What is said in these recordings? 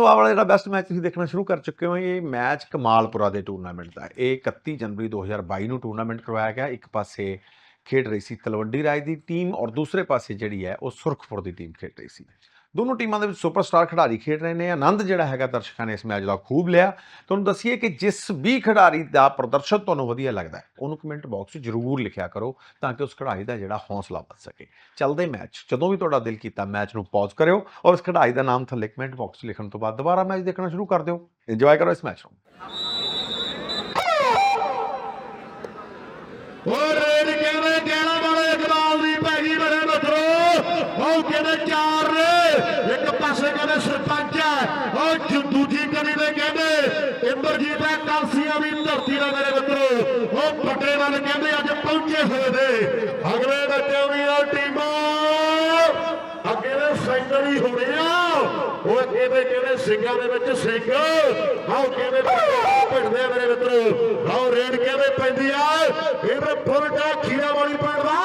ਲੋ ਵਾਲਾ ਜਿਹੜਾ best match ਤੁਸੀਂ ਦੇਖਣਾ ਸ਼ੁਰੂ ਕਰ ਚੁੱਕੇ ਹੋ, ਇਹ ਮੈਚ ਕਮਾਲਪੁਰਾ ਦੇ ਟੂਰਨਾਮੈਂਟ ਦਾ ਇਹ 31 ਜਨਵਰੀ 2022 ਨੂੰ ਟੂਰਨਾਮੈਂਟ ਕਰਵਾਇਆ ਗਿਆ। ਇੱਕ ਪਾਸੇ ਖੇਡ ਰਹੀ ਸੀ ਤਲਵੰਡੀ ਰਾਜ ਦੀ ਟੀਮ ਔਰ ਦੂਸਰੇ ਪਾਸੇ ਜਿਹੜੀ ਹੈ ਉਹ ਸੁਰਖਪੁਰ ਦੀ ਟੀਮ ਖੇਡ ਰਹੀ ਸੀ। ਦੋਨੋਂ ਟੀਮਾਂ ਦੇ ਵਿੱਚ ਸੁਪਰਸਟਾਰ ਖਿਡਾਰੀ ਖੇਡ ਰਹੇ ਨੇ। ਆਨੰਦ ਜਿਹੜਾ ਹੈਗਾ ਦਰਸ਼ਕਾਂ ਨੇ ਇਸ ਮੈਚ ਦਾ ਖੂਬ ਲਿਆ। ਤੁਹਾਨੂੰ ਦੱਸੀਏ ਕਿ ਜਿਸ ਵੀ ਖਿਡਾਰੀ ਦਾ ਪ੍ਰਦਰਸ਼ਨ ਤੁਹਾਨੂੰ ਵਧੀਆ ਲੱਗਦਾ ਹੈ, ਉਹਨੂੰ ਕਮੈਂਟ ਬਾਕਸ 'ਚ ਜ਼ਰੂਰ ਲਿਖਿਆ ਕਰੋ ਤਾਂ ਕਿ ਉਸ ਖਿਡਾਰੀ ਦਾ ਜਿਹੜਾ ਹੌਸਲਾ ਵੱਧ ਸਕੇ। ਚੱਲਦੇ ਮੈਚ। ਜਦੋਂ ਵੀ ਤੁਹਾਡਾ ਦਿਲ ਕੀਤਾ ਮੈਚ ਨੂੰ ਪੌਜ਼ ਕਰਿਓ ਔਰ ਇਸ ਖਿਡਾਰੀ ਦਾ ਨਾਮ ਥੱਲੇ ਕਮੈਂਟ ਬਾਕਸ 'ਚ ਲਿਖਣ ਤੋਂ ਬਾਅਦ ਦੁਬਾਰਾ ਮੈਚ ਦੇਖਣਾ ਸ਼ੁਰੂ ਕਰ ਦਿਓ। ਇੰਜੋਏ ਕਰੋ ਇਸ ਮੈਚ ਨੂੰ। ਹੋਰ ਰੇਡ ਕਹਿੰਦੇ ਕਹਿਣਾ ਵਾਲੇ ਇਕਬਾਲ ਦੀ ਪੈ ਗਈ ਮੇਰੇ ਉਹ ਕਹਿੰਦੇ ਚਾਰ ਨੇ ਇੱਕ ਪਾਸੇ ਕਹਿੰਦੇ ਸਰਪੰਚ ਹੈ ਉਹ ਦੂ- ਦੂਜੀ ਕੜੀ ਦੇ ਕਹਿੰਦੇ ਇੰਦਰਜੀਤ ਹੈ ਕਾਲਸੀਆਂ ਦੀ ਧਰਤੀ ਦਾ ਮੇਰੇ ਮਿੱਤਰੋ ਉਹ ਕਹਿੰਦੇ ਅੱਜ ਪਹੁੰਚੇ ਹੋਏ ਨੇ। ਅਗਲੇ ਬੱਚਿਆਂ ਦੀਆਂ ਟੀਮਾਂ। ਅੱਗੇ ਦੇ ਸਿੰਗਲ ਹੀ ਹੋਣੇ ਆ। ਉਹ ਕਹਿੰਦੇ ਕਹਿੰਦੇ ਸਿੰਘਾਂ ਦੇ ਵਿੱਚ ਸਿੰਘ ਆਓ ਕਹਿੰਦੇ ਭਿੜਦੇ ਮੇਰੇ ਮਿੱਤਰੋ। ਆਓ ਰੇਡ ਕਹਿੰਦੇ ਪੈਂਦੀ ਆ? ਇਹਦੇ ਫੁਰਟਾ ਖੀਰਾ ਵਾਲੀ ਪਿੰਡਦਾ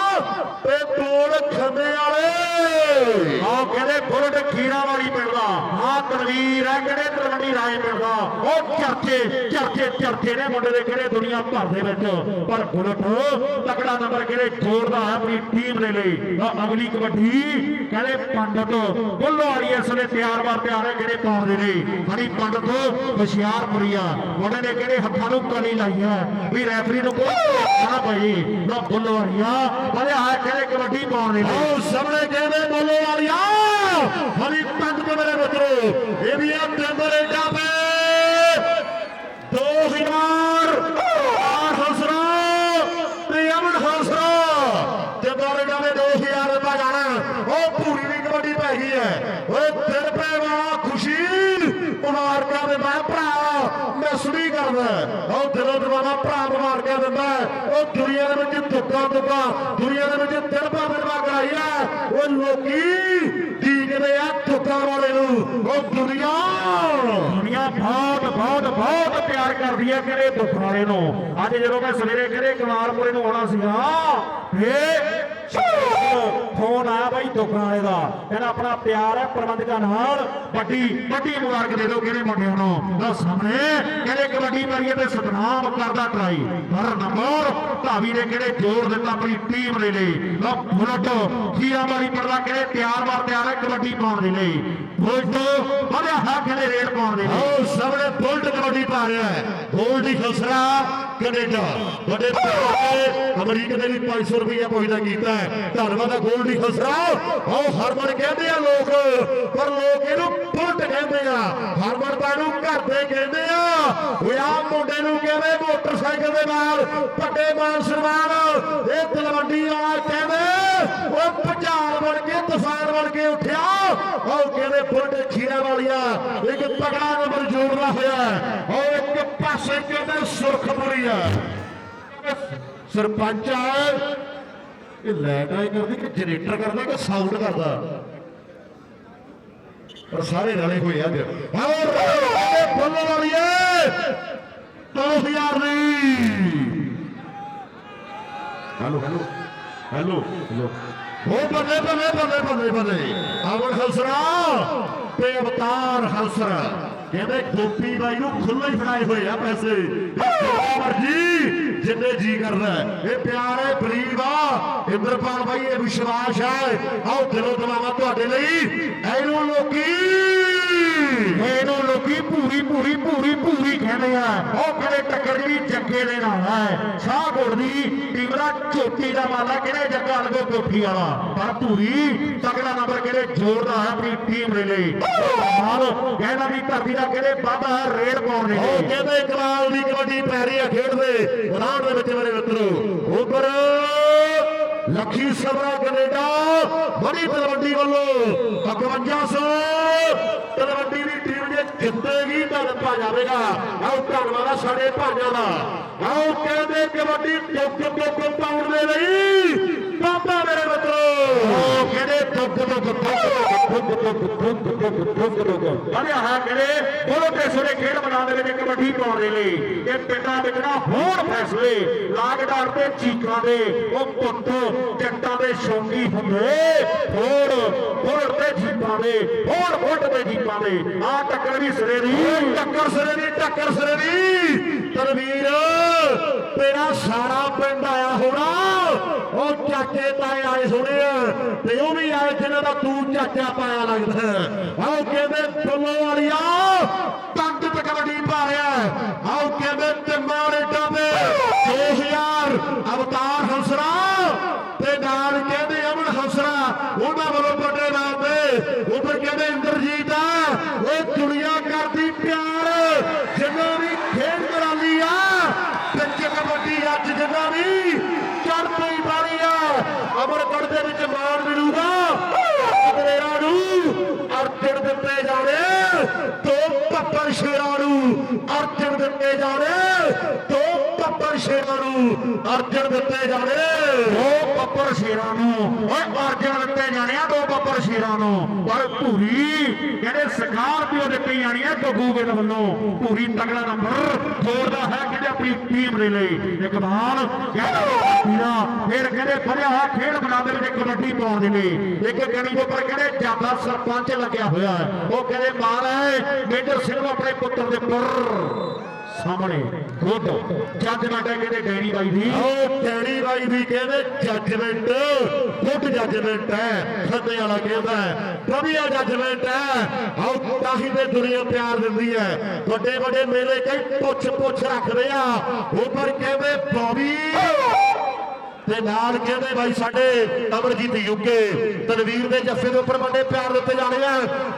ਤੇ ਤੋੜ ਖੰਦੇ ਵਾਲੇ। ਆਓ ਕਹਿੰਦੇ ਫੁਰਟ ਖੀਰਾ ਵਾਲੀ ਪਿੰਡ ਦਾ। ਆ ਤਲਵੀਰ ਹੈ ਕਿਹੜੇ ਤਲਵੰਡੀ ਰਾਏ ਪਿੰਡ ਦਾ। ਉਹ ਚਰਚੇ ਚਰਚੇ ਚਰਚੇ ਨੇ ਮੁੰਡੇ ਦੇ ਕਿਹੜੇ ਦੁਨੀਆ ਭਰ ਦੇ ਵਿੱਚ? ਪਰ ਬੁਲਟ ਤਕੜਾ ਨੰਬਰ ਕਿਹੜੇ ਜੋੜਦਾ ਹੈ ਆਪਣੀ ਟੀਮ ਦੇ ਲਈ? ਅਗਲੀ ਕਬੱਡੀ, ਕਹਿੰਦੇ ਪੰਡਤ ਬੁੱਲੋ ਵਾਲੀ ਇਸ ਵੇਲੇ ਤਿਆਰ ਵਾਰ ਤਿਆਰ ਹੈ ਕਿਹੜੇ ਪਾਉਣ ਦੇ ਲਈ? ਪੰਡਤ ਹੁਸ਼ਿਆਰਪੁਰੀਆ। ਮੁੰਡੇ ਨੇ ਕਿਹੜੇ ਹੱਥਾਂ ਨੂੰ ਕਲੀ ਲਾਈ ਹੈ? ਵੀ ਰੈਫਰੀ ਨੂੰ ਕੋਈ ਨਾ ਪਈ। ਨਾ ਬੁੱਲੋ ਵਾਲੀਆ ਬੜੇ ਆ ਕਿਹੜੇ ਕਬੱਡੀ ਪਾਉਣ ਦੇ ਲਈ? ਉਹ ਸਾਹਮਣੇ ਕਹਿੰਦੇ ਬੁੱਲੋ ਵਾਲੀਆ? ਹਰੀ ਪੰਡਤ ਮੇਰੇ ਮਿੱਤਰੋ, ਇਹ ਵੀ ਆ ਟੈਂਬਰ ਏਡਾ ਪੇ 2000 ਆਠ ਹੌਸਲਾ। ਤੇ ਅਮਨ ਹੌਸਲਾ। ਤੇ ਬਾਰੇ ਜਾਵੇ 2000 ਰੁਪਏ ਜਾਣਾ ਉਹ ਪੂਰੀ ਦੀ ਕਬੱਡੀ ਪੈ ਗਈ ਹੈ। ਉਹ ਦਿਲ ਪੈ ਵਾਲਾ, ਖੁਸ਼ੀ ਮੁਬਾਰਕਾਂ ਦੇ ਦਿੰਦਾ ਭਰਾ, ਮੈਂ ਸੁਣੀ ਕਰਦਾ ਉਹ ਦਿਲੋਂ ਦਵਾਨਾ ਭਰਾ ਮੁਬਾਰਕਾਂ ਦਿੰਦਾ ਉਹ ਦੁਨੀਆ ਦੇ ਵਿੱਚ ਦੁੱਖਾਂ ਦੁੱਖਾਂ ਦੁਨੀਆ ਦੇ ਵਿੱਚ ਦਿਲ ਪਾ ਦਿਲਵਾ ਕਰਾਈਆ ਉਹ ਲੋਕੀ ਦੀਕਦੇ ਆ ਦੁੱਖਾਂ ਵਾਲੇ ਨੂੰ, ਉਹ ਦੁਨੀਆ ਦੁਨੀਆ ਬਹੁਤ ਬਹੁਤ ਬਹੁਤ ਪਿਆਰ ਕਰਦੀ ਹੈ ਕਿਹੜੇ ਦੁੱਖ ਵਾਲੇ ਨੂੰ। ਅੱਜ ਜਦੋਂ ਮੈਂ ਸਵੇਰੇ ਕਿਹੜੇ ਕਮਾਲਪੁਰੇ ਨੂੰ ਆਉਣਾ ਸੀਗਾ ਫੇ ਆਇਆ ਵਾਲੇ ਦਾ। ਕਹਿੰਦਾ ਆਪਣਾ ਪਿਆਰ ਹੈ, ਪ੍ਰਬੰਧਕਾਂ ਨਾਲ। ਵੱਡੀ ਵੱਡੀ ਮੁਬਾਰਕ ਦੇ ਦਿਓ ਕਿਹੜੇ ਮੁੰਡਿਆਂ ਨੂੰ। ਦਾ ਸਾਹਮਣੇ ਕਹਿੰਦੇ ਕਬੱਡੀ ਮਾਰੀਏ ਤੇ ਸਤਨਾਮ ਕਰਦਾ ਟਰਾਈ। ਹਰ ਨੰਬਰ, ਧਾਵੀ ਨੇ ਕਿਹੜੇ ਜੋੜ ਦਿੱਤਾ ਆਪਣੀ ਟੀਮ ਦੇ ਲਈ। ਲੋ ਬੁਲਟ ਖੀਰਾ ਵਾਲੀ ਪਰਦਾ ਕਿਹੜੇ ਤਿਆਰ ਵਾਰ ਤਿਆਰ ਹੈ, ਕਬੱਡੀ ਪਾਉਣ ਦੇ ਲਈ। ਬੁਲਟ, ਵਧਿਆ ਹਾ ਕਹਿੰਦੇ ਰੇਡ ਪਾਉਣ ਦੇ ਲਈ। ਉਹ ਸਾਹਮਣੇ, ਬੁਲਟ ਕਬੱਡੀ ਪਾ ਰਿਹਾ ਹੈ। ਗੋਲਡੀ ਖਸਰਾ, ਕੈਨੇਡਾ। ਵੱਡੇ ਭਰਾ ਅਮਰੀਕਾ ਦੇ ਵੀ 500 ਰੁਪਏ ਪੁੱਛਦਾ ਕੀਤਾ ਹੈ। ਧੰਨਵਾਦ ਹੈ ਗੋਲਡੀ ਖਸਰਾ। ਉਹ ਹਰਮਨ ਕਹਿੰਦੇ ਆ ਲੋਕ, ਪਰ ਲੋਕ ਇਹਨੂੰ ਬੁਲਟ ਕਹਿੰਦੇ ਆ। ਹਰਮਨ ਪਾ ਨੂੰ ਘਰ ਦੇ ਕਹਿੰਦੇ ਆ। ਉਹ ਆ ਮੁੰਡੇ ਨੂੰ ਕਹਿੰਦੇ ਮੋਟਰਸਾਈਕਲ ਦੇ ਨਾਲ, ਵੱਡੇ ਮਾਨ ਸਨਮਾਨ। ਇਹ ਤਲਵੰਡੀ ਆ ਕਹਿੰਦੇ, ਉਹ ਭਜਾਲ ਬਣ ਕੇ ਤੂਫਾਨ ਬਣ ਕੇ ਉੱਠਿਆ। ਉਹ ਕਹਿੰਦੇ ਬੁਲਟ ਖੀਰਾ ਵਾਲੀਆ, ਇੱਕ ਤਗੜਾ ਨੰਬਰ ਜੋੜਦਾ ਹੋਇਆ ਉਹ ਇੱਕ ਪਾਸੇ ਕਹਿੰਦੇ ਸੁਰਖਪੁਰੀ ਆ ਸਰਪੰਚ ਆ। ਇਹ ਲੈਟ ਆਈ ਕਰਦੀ ਕਿ ਜਨਰੇਟਰ ਕਰਦਾ ਕਿ ਸਾਊਂਡ ਕਰਦਾ? ਪਰ ਸਾਰੇ ਰਲੇ ਹੋਏ ਆ ਅੱਜ ਹੋਰ ਫੁੱਲ ਵਾਲੀਏ 2000 ਦੀ। Hello hello hello hello. ਉਹ ਬੱਲੇ ਬੱਲੇ ਬੱਲੇ ਬੱਲੇ ਬੱਲੇ ਆਵਣ ਹਲਸਰਾ ਤੇ ਅਵਤਾਰ ਹਲਸਰਾ ਕਹਿੰਦੇ ਗੋਪੀ ਬਾਈ ਨੂੰ ਖੁੱਲੇ ਹੀ ਫੜਾਏ ਹੋਏ ਆ ਪੈਸੇ। ਮਰਜ਼ੀ ਜਿੰਨੇ ਜੀ ਕਰਦਾ ਇਹ ਪਿਆਰ ਹੈ, ਬਲੀਵ ਆ। ਇੰਦਰਪਾਲ ਬਾਈ, ਇਹ ਵਿਸ਼ਵਾਸ ਹੈ। ਆਓ ਦਿਲੋਂ ਦਵਾਵਾ ਤੁਹਾਡੇ ਲਈ। ਇਹਨੂੰ ਲੋਕੀ ਇਹਨੂੰ ਲੋਕੀ ਪੂਰੀ ਪੂਰੀ ਪੂਰੀ ਪੂਰੀ ਕਹਿੰਦੇ ਆ। ਉਹ ਕਹਿੰਦੇ ਟੱਕਰ ਜਿਹੜੀ ਜੱਗੇ ਦੇ ਨਾਲ ਹੈ ਸ਼ਾਹਕੋਟ ਦੀ ਟੀਮ ਦਾ ਚੋਟੀ ਦਾ ਮਾਲਾ ਕਿਹੜੇ ਜੱਗਾ ਲਗੋ ਕੋਠੀ ਵਾਲਾ? ਪਰ ਪੂਰੀ ਤਗੜਾ ਨੰਬਰ ਕਿਹੜੇ ਜੋੜਦਾ ਹੈ ਆਪਣੀ ਟੀਮ ਦੇ ਲਈ। ਮਾਲ ਕਹਿੰਦਾ ਵੀ ਧਰਤੀ ਦਾ ਕਿਹੜੇ ਵਾਧਾ ਹੈ ਰੇਡ ਪਾਉਣ ਦੇ ਉਹ ਕਹਿੰਦੇ ਕਮਾਲ ਦੀ ਕਬੱਡੀ ਪੈ ਰਹੀ ਹੈ ਖੇਡਦੇ ਗਰਾਊਂਡ ਦੇ ਵਿੱਚ ਮੇਰੇ ਮਿੱਤਰੋ, ਉੱਪਰ ਲੱਖੀ ਸਭਰਾ ਕੈਨੇਡਾ, ਬੜੀ ਤਲਵੰਡੀ ਵੱਲੋਂ 5100 ਤਲਵੰਡੀ ਦੀ ਟੀਮ ਜੇ ਜਿੱਤੇਗੀ ਤਾਂ ਰੱਪਾ ਜਾਵੇਗਾ ਆਓ ਧੰਨਵਾਦ ਸਾਡੇ ਭਾਈਆਂ ਦਾ। ਆਓ ਕਹਿੰਦੇ ਕਬੱਡੀ ਟੁੱਕ ਟੁੱਕ ਪਾਉਣ ਦੇ ਲਈ। ਬਾਬਾ ਮੇਰੇ ਮਿੱਤਰੋ ਜੀਪਾਂ ਦੇ ਹੋਰ ਫੁੱਟ ਦੇ ਜੀਪਾਂ ਦੇ ਆ ਟੱਕਰ ਵੀ ਸਿਰੇ ਟੱਕਰ ਸਿਰੇ ਦੀ, ਟੱਕਰ ਸਿਰੇ ਦੀ। ਤਰਵੀਰ ਤੇਰਾ ਸਾਰਾ ਪਿੰਡ ਆਇਆ ਹੋਣਾ। ਉਹ ਚਾਚੇ ਤਾਏ ਆਏ ਹੋਣੇ ਆ, ਤੇ ਉਹ ਵੀ ਆਏ ਜਿਹਨਾਂ ਦਾ ਤੂੰ ਚਾਚਾ ਪਾਇਆ ਲੱਗਦਾ। ਆਓ ਕਹਿੰਦੇ ਫੁੱਲੋ ਵਾਲੀਆ? ਪੰਡਤ ਕਬੱਡੀ ਪਾ ਰਿਹਾ ਆਓ ਕਹਿੰਦੇ ਤਿੰਮਾਂ ਰੇਟਾਂ ਦੇ 2000 ਅਵਤਾਰ ਹੰਸਰਾ ਤੇ ਨਾਲ ਕਹਿੰਦੇ ਅਮਨ ਹੰਸਰਾ ਉਹਨਾਂ ਵੱਲੋਂ ਵੱਡੇ ਨਾਮ ਤੇ ਉੱਪਰ ਕਹਿੰਦੇ ਇੰਦਰਜੀਤ ਆ ਉਹ ਦੁਨੀਆ ਕਰਦੀ ਪਿਆਰ ਜਿੰਨਾ ਵੀ ਖੇਡ ਕਰਾਲੀ ਆ ਵਿੱਚ ਕਬੱਡੀ ਅੱਜ ਜਿੰਨਾ ਵੀ ਚੜ ਪਈ ਵਾਲੀ ਆ ਅਮਰਗੜ ਦੇ ਵਿੱਚ ਮਾਣ ਮਿਲੂਗਾ ਕਦਰੇਰਾ ਨੂੰ ਅਰਜਨ ਦਿੱਤੇ ਜਾਣੇ ਦੋ ਪੱਪਰ ਸ਼ੇਰਾਂ ਨੂੰ ਅਰਜਨ ਦਿੱਤੇ ਜਾਣੇ। ਦੋ ਪੱਪਰ ਸ਼ੇਰਾਂ ਨੂੰ ਅਰਜਨ ਦਿੱਤੇ ਜਾਣੇ। ਦੋ ਪੱਪਰ ਸ਼ੇਰਾਂ ਨੂੰ। ਓਏ ਅਰਜਨ ਦਿੱਤੇ ਜਾਣੇ ਆ ਦੋ ਪੱਪਰ ਸ਼ੇਰਾਂ ਨੂੰ। ਪਰ ਭੂਰੀ ਕਹਿੰਦੇ ਸਕਾਰਪੀਓ ਦਿੱਤੀ ਜਾਣੀ ਆ ਗੱਗੂ ਗਿੱਲ ਵੱਲੋਂ। ਭੂਰੀ ਤਗੜਾ ਨੰਬਰ। ਜੋੜਦਾ ਹੈ ਕਹਿੰਦੇ ਆਪਣੀ ਟੀਮ ਦੇ ਲਈ। ਇਕਬਾਲ ਕਹਿੰਦਾ ਫਿਰ ਕਹਿੰਦੇ ਫੜਿਆ ਹੋਇਆ ਖੇਡ ਮੈਦਾਨ ਦੇ ਵਿੱਚ ਕਬੱਡੀ ਪਾਉਣ ਦੇ ਲਈ। ਇੱਕ ਗਣੀ ਦੇ ਉੱਪਰ ਕਹਿੰਦੇ ਜਾਂਦਾ ਸਰਪੰਚ ਲੱਗਿਆ ਹੋਇਆ ਹੈ। ਉਹ ਕਹਿੰਦੇ ਮਾਰ ਹੈ ਮੇਜਰ ਸਿੰਘ ਆਪਣੇ ਪੁੱਤਰ ਦੇ ਉੱਪਰ। ਸਾਹਮਣੇ ਗੁੱਡ ਜੱਜਮੈਂਟ ਹੈ ਕਹਿੰਦੇ ਡੈਡੀ ਬਾਈ ਦੀ। ਉਹ ਡੈਡੀ ਬਾਈ ਦੀ ਕਹਿੰਦੇ ਜੱਜਮੈਂਟ ਗੁੱਡ ਜੱਜਮੈਂਟ ਹੈ ਖੱਤੇ ਵਾਲਾ ਕਹਿੰਦਾ ਵਧੀਆ ਜੱਜਮੈਂਟ ਹੈ। ਆਓ ਤਾਂ ਤੇ ਦੁਨੀਆ ਪਿਆਰ ਦਿੰਦੀ ਹੈ। ਵੱਡੇ ਵੱਡੇ ਮੇਲੇ ਕਈ ਪੁੱਛ ਪੁੱਛ ਰੱਖਦੇ ਆ। ਉੱਪਰ ਕਹਿੰਦੇ ਬੌਬੀ। ਤੇ ਨਾਲ ਕਹਿੰਦੇ ਬਾਈ ਸਾਡੇ ਅਮਰਜੀਤ ਯੁੱਗੇ ਤਨਵੀਰ ਦੇ ਜੱਫੇ ਦੇ ਉੱਪਰ ਵੱਡੇ ਪਿਆਰ ਦਿੱਤੇ ਜਾਣੇ ਆ।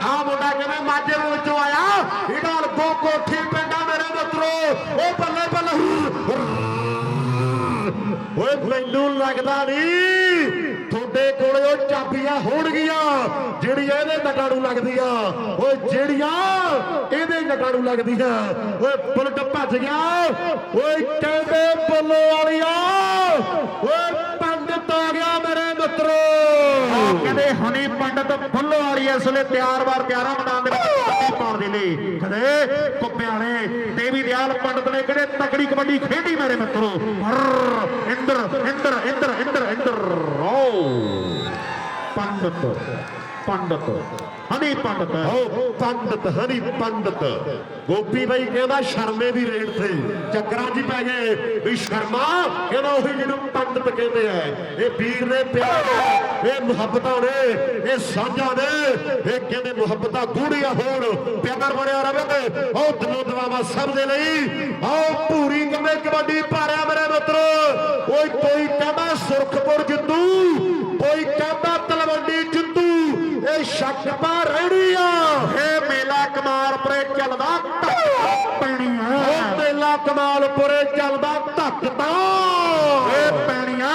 ਆ ਮੁੰਡਾ ਕਹਿੰਦੇ ਮਾਝੇ ਦੇ ਵਿੱਚੋਂ ਆਇਆ। ਇਹਦਾ ਗੋ ਕੋਠੀ ਪਿੰਡਾ ਮੇਰੇ ਮਿੱਤਰੋ। ਮੈਨੂੰ ਨਹੀਂ। ਤੁਹਾਡੇ ਕੋਲੇ ਉਹ ਚਾਬੀਆਂ ਹੋਣਗੀਆਂ, ਜਿਹੜੀਆਂ ਇਹਦੇ ਨਟਾਂ ਨੂੰ ਲੱਗਦੀਆਂ। ਓਏ, ਜਿਹੜੀਆਂ ਇਹਦੇ ਨਟਾਂ ਨੂੰ ਲੱਗਦੀਆਂ। ਓਏ, ਬੁਲਟ ਭੱਜ ਗਿਆ। ਓਏ, ਕਹਿੰਦੇ ਬੁੱਲੋ ਵਾਲੀਆ। ਓਏ, ਪੰਡਤ ਆ ਗਿਆ ਮੇਰੇ ਮਿੱਤਰੋ। ਕਹਿੰਦੇ ਹਨੀ ਪੰਡਤ ਬੁੱਲੋ ਵਾਲੀ ਇਸ ਵੇਲੇ ਤਿਆਰ ਵਾਰ ਤਿਆਰਾਂ ਮੈਦਾਨ ਦੇ ਵਿੱਚ ਕਬੱਡੀ ਲਈ। ਕਦੇ ਕੁੱਪਿਆਂ ਨੇ ਦੇਵੀ ਦਿਆਲ ਪੰਡਤ ਨੇ ਕਿਹੜੇ ਤਕੜੀ ਕਬੱਡੀ ਖੇਡੀ ਮੇਰੇ ਮਿੱਤਰੋ? ਇੰਦਰ ਇੰਦਰ ਇੰਦਰ ਇੰਦਰ ਇੰਦਰ ਓ ਪੰਡਤ ਪੰਡਤ, ਹਨੀ ਪੰਡਤ। ਓ ਪੰਡਤ, ਹਨੀ ਪੰਡਤ। ਗੋਪੀ ਬਾਈ ਕਹਿੰਦਾ ਸ਼ਰਮੇ ਦੀ ਰੇਡ ਤੇ। ਚੱਕਰਾਂ 'ਚ ਪੈ ਗਏ। ਵੀ ਸ਼ਰਮਾ, ਕਹਿੰਦਾ ਉਹੀ ਜਿਹਨੂੰ ਪੰਡਤ ਕਹਿੰਦੇ ਆ। ਇਹ ਵੀਰ ਨੇ, ਪਿਆਰ ਇਹ ਮੁਹੱਬਤਾਂ ਨੇ, ਇਹ ਸਾਂਝਾਂ ਨੇ। ਇਹ ਕਹਿੰਦੇ ਮੁਹੱਬਤਾਂ ਗੂੜੀਆਂ ਹੋਣ, ਪਿਆਰ ਬਣਿਆ ਰਵੇ ਉਹ ਦਿਲੋਂ ਦਵਾਵਾ ਸਭ ਦੇ ਲਈ। ਆਓ ਪੂਰੀ ਕਮੇ ਕਬੱਡੀ ਭਾਰਿਆ ਮੇਰੇ ਮਿੱਤਰੋ। ਓਏ ਕੋਈ ਕਹਿੰਦਾ ਸੁਰਖਪੁਰ ਜਿੱਤੂ, ਕੋਈ ਕਹਿੰਦਾ ਤਲਵੰਡੀ ਜਿੱਤੂ। ਇਹ ਸ਼ੱਕ ਪਾ ਰਹਿਣੀ ਆ ਇਹ ਮੇਲਾ ਕਮਾਲਪੁਰੇ ਚੱਲਦਾ ਧੱਕ ਪੈਣੀ ਆ ਉਹ ਮੇਲਾ ਕਮਾਲਪੁਰੇ ਚੱਲਦਾ ਧੱਕ ਤਾਂ। ਇਹ ਪੈਣੀਆਂ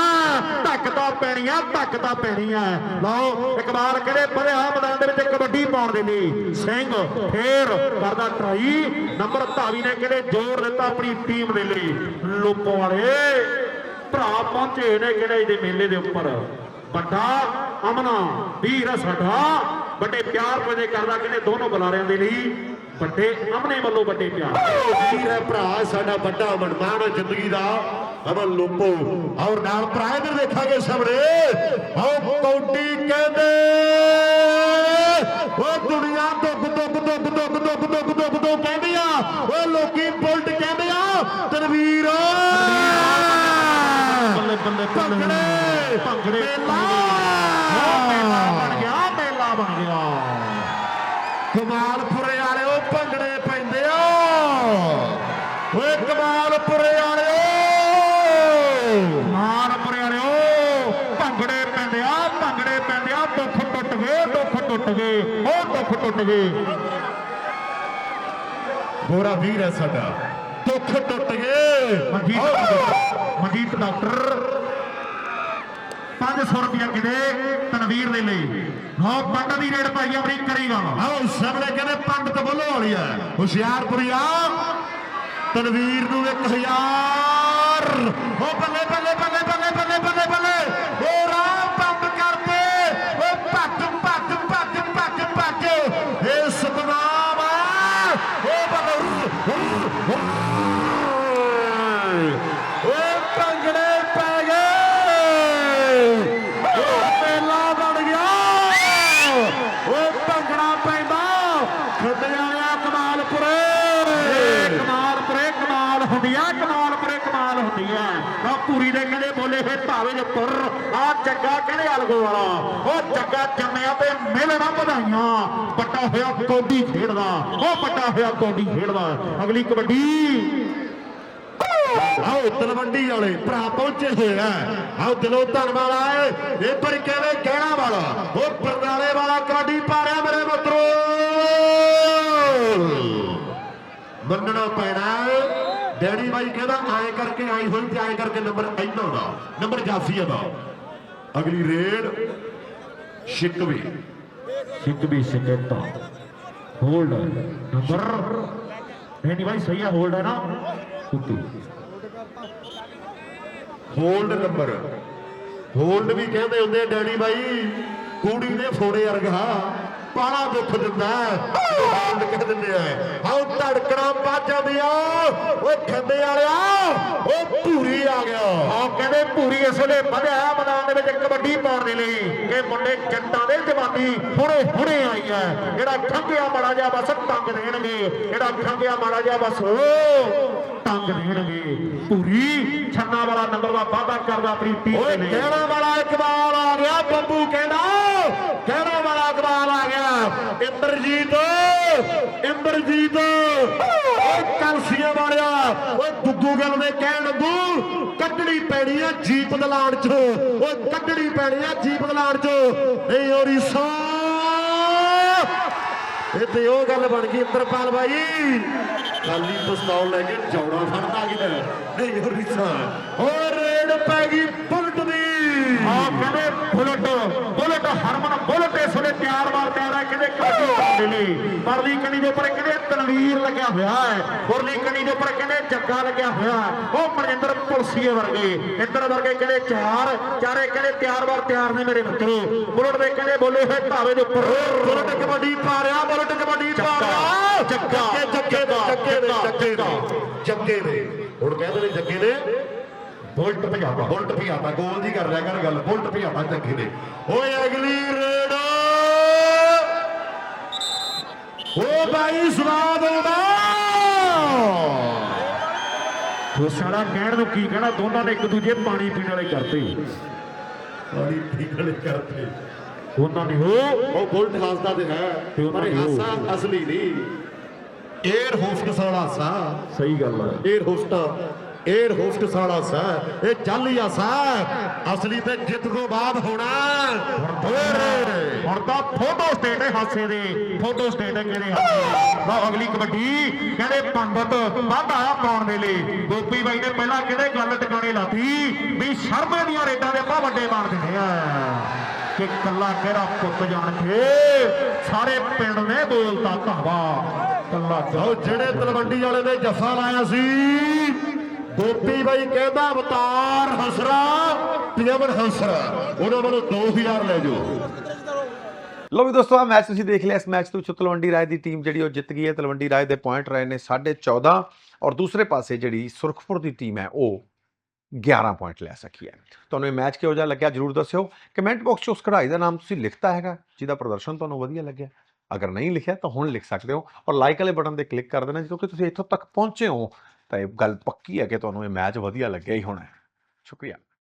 ਧੱਕ ਤਾਂ ਪੈਣੀਆਂ ਧੱਕ ਤਾਂ ਪੈਣੀਆਂ। ਲਓ ਇਕਬਾਲ ਕਿਹੜੇ ਪੜਿਆ ਮੈਦਾਨ ਦੇ ਵਿੱਚ ਕਬੱਡੀ ਪਾਉਣ ਦੇ ਲਈ ਸਿੰਘ ਫੇਰ ਕਰਦਾ ਟਰਾਈ। ਨੰਬਰ ਧਾਵੀ ਨੇ ਕਿਹੜੇ ਜ਼ੋਰ ਦਿੱਤਾ ਆਪਣੀ ਟੀਮ ਦੇ ਲਈ? ਲੋਪੋ ਵਾਲੇ ਭਰਾ ਪਹੁੰਚੇ ਨੇ ਕਿਹੜੇ ਇਹਦੇ ਮੇਲੇ ਦੇ ਉੱਪਰ? ਵੱਡਾ ਅਮਨਾ ਵੀਰ ਸਾਡਾ ਵੱਡੇ ਪਿਆਰ ਪਜੇ ਕਰਦਾ ਕਹਿੰਦੇ ਦੋਨੋਂ ਬੁਲਾਰਿਆਂ ਦੇ ਲਈ ਵੱਡੇ ਅਮਨੇ ਵੱਲੋਂ ਵੱਡੇ ਪਿਆਰ। ਵੀਰ ਹੈ ਭਰਾ ਸਾਡਾ ਵੱਡਾ ਮਨਮਾਨ ਹੈ ਜ਼ਿੰਦਗੀ ਦਾ। ਅਮਨ ਲੋਪੋ ਔਰ ਨਾਲ ਭਰਾ ਇਧਰ ਦੇਖਾਂਗੇ ਸਾਹਮਣੇ। ਆਓ ਕੌਡੀ ਕਹਿੰਦੇ ਉਹ ਦੁਨੀਆ ਦੁੱਖ ਦੁੱਖ ਦੁੱਖ ਦੁੱਖ ਦੁੱਖ ਦੁੱਖ ਦੁੱਖ ਦੁੱਖ ਕਹਿੰਦੇ ਆ। ਉਹ ਲੋਕੀ ਬੁਲਟ ਕਹਿੰਦੇ ਆ ਤਨਵੀਰ। ਬੱਲੇ ਬੱਲੇ ਭੰਗੜੇ ਭੰਗੜੇ ਮੇਲਾ। ਮੇਲਾ ਬਣ ਗਿਆ ਮੇਲਾ ਬਣ ਗਿਆ। ਕਮਾਲਪੁਰੇ ਵਾਲਿਓ ਭੰਗੜੇ ਪੈਂਦੇ ਆ। ਓਏ ਕਮਾਲਪੁਰੇ ਵਾਲਿਓ। ਕਮਾਲਪੁਰੇ ਵਾਲਿਓ ਭੰਗੜੇ ਪੈਂਦੇ ਆ ਭੰਗੜੇ ਪੈਂਦੇ ਆ ਦੁੱਖ ਟੁੱਟ ਗਏ ਦੁੱਖ ਟੁੱਟ ਗਏ ਉਹ ਦੁੱਖ ਟੁੱਟ ਗਏ। ਗੋਰਾ ਵੀਰ ਹੈ ਸਾਡਾ ਦੁੱਖ ਟੁੱਟ ਗਏ। ਮਨਜੀਤ ਡਾਕਟਰ। 500 ਰੁਪਇਆ ਕਿਤੇ ਤਨਵੀਰ ਦੇ ਲਈ। ਹਾਂ, ਪੰਡਤ ਦੀ ਰੇਡ ਭਾਈ ਆਪਣੀ ਕਰੇਗਾ ਆਓ ਸਾਹਮਣੇ ਕਹਿੰਦੇ ਪੰਡਤ ਬੋਲੋ ਵਾਲੀ ਹੈ ਹੁਸ਼ਿਆਰਪੁਰੀਆ, ਤਨਵੀਰ ਨੂੰ 1000 ਹੋ ਬੱਲੇ ਭਾਵੇਂ ਦੇ ਪੁਰ ਆ ਜੱਗਾ ਕਹਿੰਦੇ ਅਲਗੋ ਵਾਲਾ ਉਹ ਜੱਗਾ ਜੰਮਿਆ ਤੇ ਮਿਲਣਾ ਵਧਾਈਆਂ। ਪੱਟਾ ਹੋਇਆ ਕੌਡੀ ਖੇਡਦਾ। ਉਹ ਪੱਟਾ ਹੋਇਆ ਕੌਡੀ ਖੇਡਦਾ। ਅਗਲੀ ਕਬੱਡੀ। ਆਓ ਤਲਵੰਡੀ ਵਾਲੇ, ਭਰਾ ਪਹੁੰਚੇ ਹੋਏ ਆ। ਆਓ ਦਿਲੋਂ ਧੰਨਵਾਦ ਆਏ ਇਹ ਪਰ ਕਿਵੇਂ ਕਹਿਣਾ ਵਾਲਾ। ਉਹ ਬਰਨਾਲੇ ਵਾਲਾ ਕਬੱਡੀ ਪਾ ਰਿਹਾ ਮੇਰੇ ਮਿੱਤਰੋ ਮੰਨਣਾ ਪੈਣਾ ਡੈਡੀ ਬਾਈ ਕਹਿੰਦਾ ਐਂ ਕਰਕੇ ਆਈ ਹੋਈ ਤੇ ਐਂ ਕਰਕੇ ਨੰਬਰ ਇਹਨਾਂ ਦਾ ਨੰਬਰ ਜਾਫੀਆ ਦਾ। ਅਗਲੀ ਰੇਡ ਸ਼ਿਕਵੀ। ਸ਼ਿਕਬੀ ਸ਼ਿਕਤਾ ਹੋਲਡ ਨੰਬਰ। ਨਹੀਂ ਭਾਈ ਸਹੀ ਹੈ ਹੋਲਡ ਹੈ ਨਾ? ਕੁੱਤੀ ਹੋਲਡ ਨੰਬਰ। ਹੋਲਡ ਵੀ ਕਹਿੰਦੇ ਹੁੰਦੇ ਆ ਡੈਡੀ ਬਾਈ ਕੁੜੀ ਦੇ ਫੋੜੇ ਵਰਗਾ। ਪਾਲਾ ਦੁੱਖ ਦਿੰਦਾ ਹੋਲਡ ਕਹਿ ਦਿੰਦੇ ਆ। ਆਓ ਧੜਕਣਾ ਵੱਜ ਜਾਂਦੀਆਂ ਓਏ ਖੰਡੇ ਵਾਲਿਆ ਓ ਭੂਰੀ ਆ ਗਿਆ। ਆ ਕਹਿੰਦੇ ਪੂਰੀ ਇਸ ਵੇਲੇ ਵਧਿਆ ਮੈਦਾਨ ਦੇ ਵਿੱਚ ਕਬੱਡੀ ਪਾਉਣ ਦੇ ਲਈ ਇਹ ਮੁੰਡੇ ਜੱਟਾਂ ਦੇ ਜਵਾਨੀ ਹੁਣੇ ਹੁਣੇ ਆਈ ਹੈ। ਜਿਹੜਾ ਠੰਗਿਆ ਮਾੜਾ ਜਿਹਾ ਬਸ ਟੰਗ ਦੇਣਗੇ। ਜਿਹੜਾ ਠੰਗਿਆ ਮਾੜਾ ਜਿਹਾ ਬਸ ਉਹ ਟੰਗ ਦੇਣਗੇ। ਪੂਰੀ ਛੰਨਾ ਵਾਲਾ ਨੰਬਰ ਦਾ ਵਾਅਦਾ ਕਰਦਾ ਆਪਣੀ ਟੀਮ ਓਏ ਦੇ ਲਈ। ਕਹਿਣਾ ਵਾਲਾ ਇਕਬਾਲ ਆ ਗਿਆ। ਬੱਬੂ ਕਹਿੰਦਾ ਕਹਿਣਾ ਵਾਲਾ ਇਕਬਾਲ ਆ ਗਿਆ। ਇੰਦਰਜੀਤ ਇੰਦਰਜੀਤ। ਓਏ ਕਲਸੀਆਂ ਵਾਲਿਆ, ਓਏ ਗੁੱਗੂ ਗੱਲ ਦੇ ਕਹਿਣ ਲੱਗੂ, ਕੱਢਣੀ ਪੈਣੀ ਆ ਜੀਪ ਦਲਾਨ ਚ। ਓਏ ਕੱਢਣੀ ਪੈਣੀ ਆ ਜੀਪ ਦਲਾਨ ਚ। ਨਹੀਂ ਓਰੀਸਾ ਇਹ ਤੇ ਉਹ ਗੱਲ ਬਣ ਗਈ ਇੰਦਰਪਾਲ ਬਾਈ। ਖਾਲੀ ਪਿਸਤੌਲ ਲੈ ਕੇ ਜੌੜਾ ਫੜਦਾ ਕਿਤੇ। ਨਹੀਂ ਓਰੀਸਾ ਓ ਰੇਡ ਪੈ ਗਈ ਬੁਲਟ ਦੀ। ਆ ਕਹਿੰਦੇ ਬੁਲਟ ਬੁਲਟ ਹਰਮਨ ਬੁਲਟ ਇਸ ਵੇਲੇ ਤਿਆਰ ਮਾਰ ਤਿਆਰ ਹੈ ਕਹਿੰਦੇ ਕਬੱਡੀ ਪਾਉਣ ਦੇ ਲਈ। ਪਰਲੀ ਕਣੀ ਦੇ ਉੱਪਰ ਕਹਿੰਦੇ ਤਨਵੀਰ ਲੱਗਿਆ ਹੋਇਆ ਹੈ। ਉਰਲੀ ਕਣੀ ਦੇ ਉੱਪਰ ਕਹਿੰਦੇ ਜੱਗਾ ਲੱਗਿਆ ਹੋਇਆ ਹੈ। ਉਹ ਮਨਿੰਦਰ ਪੁਲਸੀਏ ਵਰਗੇ। ਇੰਦਰ ਵਰਗੇ ਕਹਿੰਦੇ ਚਾਰ ਚਾਰੇ ਕਹਿੰਦੇ ਤਿਆਰ ਮਾਰ ਤਿਆਰ ਨੇ ਮੇਰੇ ਮਿੱਤਰੋ। ਬੁਲਟ ਦੇ ਕਹਿੰਦੇ ਬੋਲੇ ਹੋਏ ਧਾਵੇ ਦੇ ਉੱਪਰ। ਬੁਲਟ ਕਬੱਡੀ ਪਾ ਰਿਹਾ ਬੁਲਟ ਕਬੱਡੀ ਪਾ ਰਿਹਾ। ਜੱਗਾ, ਜੱਗੇ ਦਾ ਜੱਗੇ ਦੇ ਜੱਗੇ ਦਾ। ਜੱਗੇ ਦੇ। ਹੁਣ ਕਹਿੰਦੇ ਨੇ ਜੱਗੇ ਨੇ ਬੁਲਟ ਪੰਜਾਬਾ ਬੁਲਟ ਭਿਆਤਾ ਗੋਲ ਦੀ ਕਰ ਰਿਹਾ ਕਰ ਗੱਲ ਬੁਲਟ ਭਿਆਤਾ ਜੱਗੇ ਨੇ ਓਏ ਅਗਲੀ ਰੇਡ ਓ ਬਾਈ ਸਵਾਦ ਆਉਂਦਾ ਸਾਲਾ ਕਹਿਣ ਨੂੰ ਕੀ ਕਹਿਣਾ ਦੋਨਾਂ ਨੇ ਇੱਕ ਦੂਜੇ ਪਾਣੀ ਪੀਣ ਵਾਲੇ ਕਰਤੇ। ਬੜੀ ਠੀਕਲੇ ਕਰਦੇ ਉਹਨਾਂ ਨੇ ਉਹ ਉਹ ਬੁਲਟ ਹੱਸਦਾ ਤੇ ਹੈ ਤੇ ਉਹਨਾਂ ਪਰ ਦੀ ਉਹ- ਹਾਸਾ ਅਸਲੀ ਨਹੀਂ। 에ਅਰ ਹੋਸਟਸ ਵਾਲਾ ਹਾਸਾ। ਸਹੀ ਗੱਲ ਹੈ 에ਅਰ ਹੋਸਟ 에ਅਰ ਹੋਸਟਸ ਵਾਲਾ ਸਾ ਇਹ ਜਾਲੀ ਹਾਸਾ ਅਸਲੀ ਤੇ ਜਿੱਤ ਤੋਂ ਬਾਅਦ ਹੋਣਾ। ਹੁਣ ਤਾਂ ਫੋਟੋ ਸਟੇਟ ਹੈ ਹਾਸੇ ਦੇ। ਫੋਟੋ ਸਟੇਟ ਹੈ ਕਿਹੜੇ ਹਾਸੇ ਲਓ ਅਗਲੀ ਕਬੱਡੀ ਕਹਿੰਦੇ ਪੰਡਤ ਵਾਧਾ ਪਾਉਣ ਦੇ ਲਈ। ਗੋਪੀ ਬਾਈ ਨੇ ਪਹਿਲਾਂ ਕਿਹੜੇ ਗੱਲ ਟਿਕਾਣੇ ਲਾਤੀ? ਵੀ ਸ਼ਰਮੇ ਦੀਆਂ ਰੇਡਾਂ ਦੇ ਆਪਾਂ ਵੱਡੇ ਮਾਰ ਦਿੰਦੇ ਆ। ਕਿ ਕੱਲਾ ਕਿਹੜਾ ਪੁੱਤ ਜਾਣ ਕੇ ਸਾਰੇ ਪਿੰਡ ਨੇ ਬੋਲਤਾ ਧਾਵਾ ਕੱਲਾ ਜਿਹੜੇ ਤਲਵੰਡੀ ਵਾਲੇ ਨੇ ਜੱਫਾ ਲਾਇਆ ਸੀ। ਗੋਪੀ ਬਾਈ ਕਹਿੰਦਾ, ਅਵਤਾਰ ਹਸਰਾ ਤੇ ਹਸਰਾ। ਉਹਨਾਂ ਵੱਲੋਂ 2000 ਲੈ ਜਾਓ। ਲੋ ਵੀ ਦੋਸਤੋ ਆ ਮੈਚ ਤੁਸੀਂ ਦੇਖ ਲਿਆ। ਇਸ ਮੈਚ ਦੇ ਵਿੱਚ ਤਲਵੰਡੀ ਰਾਏ ਦੀ ਟੀਮ ਜਿਹੜੀ ਉਹ ਜਿੱਤ ਗਈ ਹੈ। ਤਲਵੰਡੀ ਰਾਏ ਦੇ ਪੁਆਇੰਟ ਰਹੇ ਨੇ 14.5 ਔਰ ਦੂਸਰੇ ਪਾਸੇ ਜਿਹੜੀ ਸੁਰਖਪੁਰ ਦੀ ਟੀਮ ਹੈ, ਉਹ 11 ਪੁਆਇੰਟ ਲੈ ਸਕੀ ਹੈ। ਤੁਹਾਨੂੰ ਇਹ ਮੈਚ ਕਿਹੋ ਜਿਹਾ ਲੱਗਿਆ ਜਰੂਰ ਦੱਸਿਓ। ਕਮੈਂਟ ਬਾਕਸ 'ਚ ਉਸ ਖਿਡਾਰੀ ਦਾ ਨਾਮ ਤੁਸੀਂ ਲਿਖਤਾ ਹੈਗਾ, ਜਿਹਦਾ ਪ੍ਰਦਰਸ਼ਨ ਤੁਹਾਨੂੰ ਵਧੀਆ ਲੱਗਿਆ। ਅਗਰ ਨਹੀਂ ਲਿਖਿਆ ਤਾਂ ਹੁਣ ਲਿਖ ਸਕਦੇ ਹੋ ਔਰ ਲਾਈਕ ਵਾਲੇ ਬਟਨ ਤੇ ਕਲਿੱਕ ਕਰ ਦੇਣਾ ਕਿਉਂਕਿ ਤੁਸੀਂ ਇੱਥੋਂ ਤੱਕ ਪਹੁੰਚੇ ਹੋ। ਤਾਂ ਇਹ ਗੱਲ ਪੱਕੀ ਹੈ ਕਿ ਤੁਹਾਨੂੰ ਇਹ ਮੈਚ ਵਧੀਆ ਲੱਗਿਆ ਹੀ ਹੋਣਾ ਸ਼ੁਕਰੀਆ।